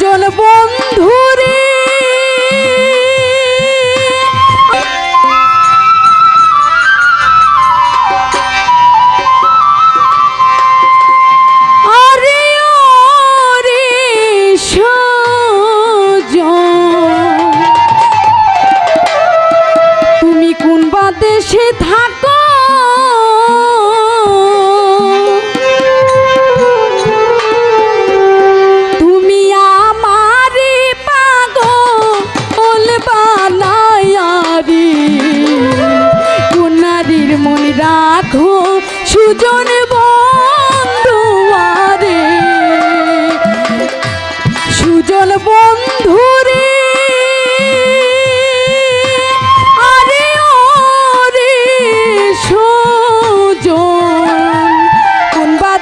একজন বন্ধু দুজন বন্ধুয়ারে সুজন বন্ধু রে। আরে রে সুজন কোন বা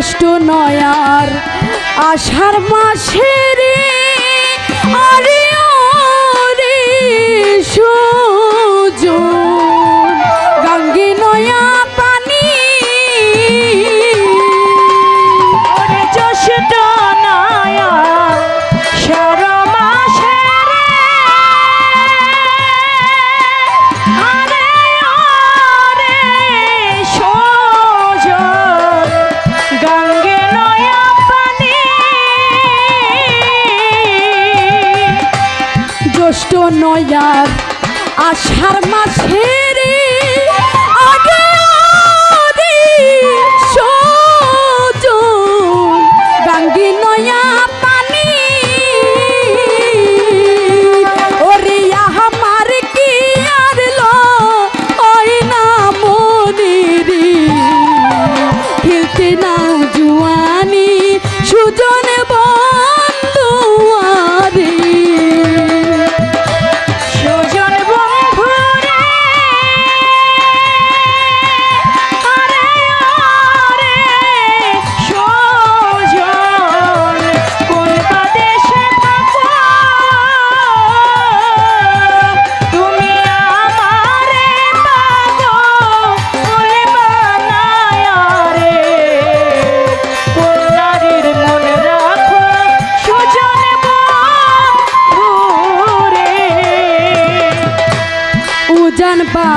কষ্ট নয় আর আষাঢ় মাসের আষাঢ় মাসে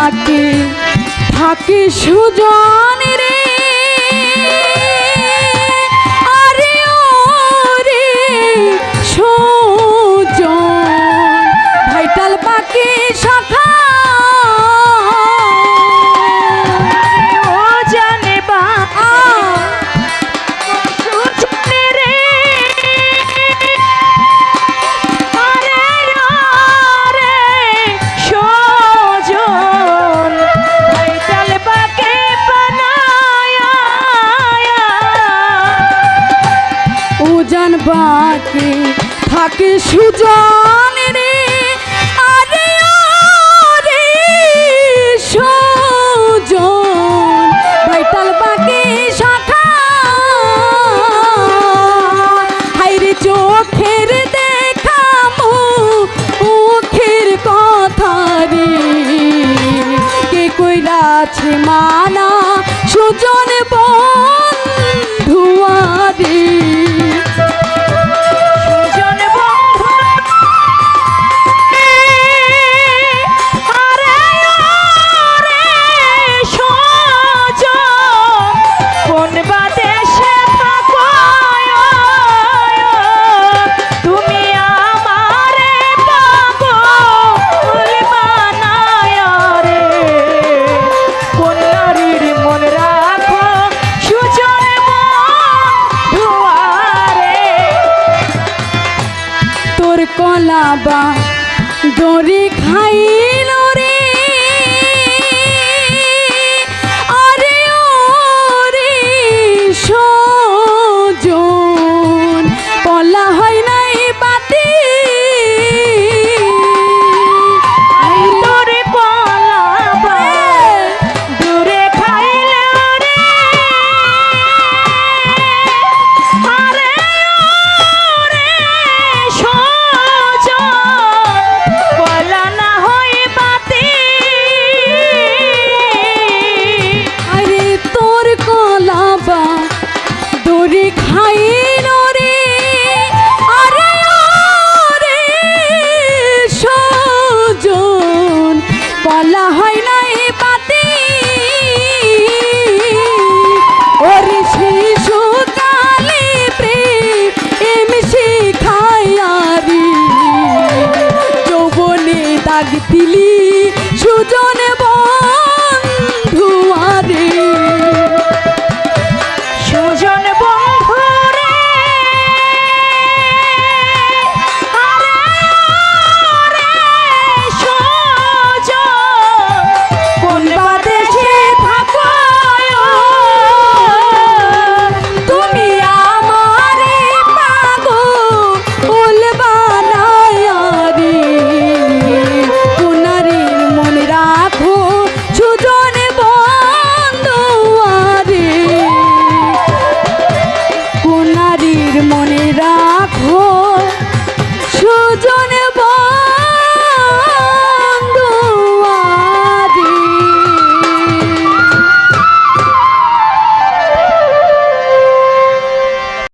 থাকে থাকি সুজন। থাকি সুজা কলাবা দড়ি খাই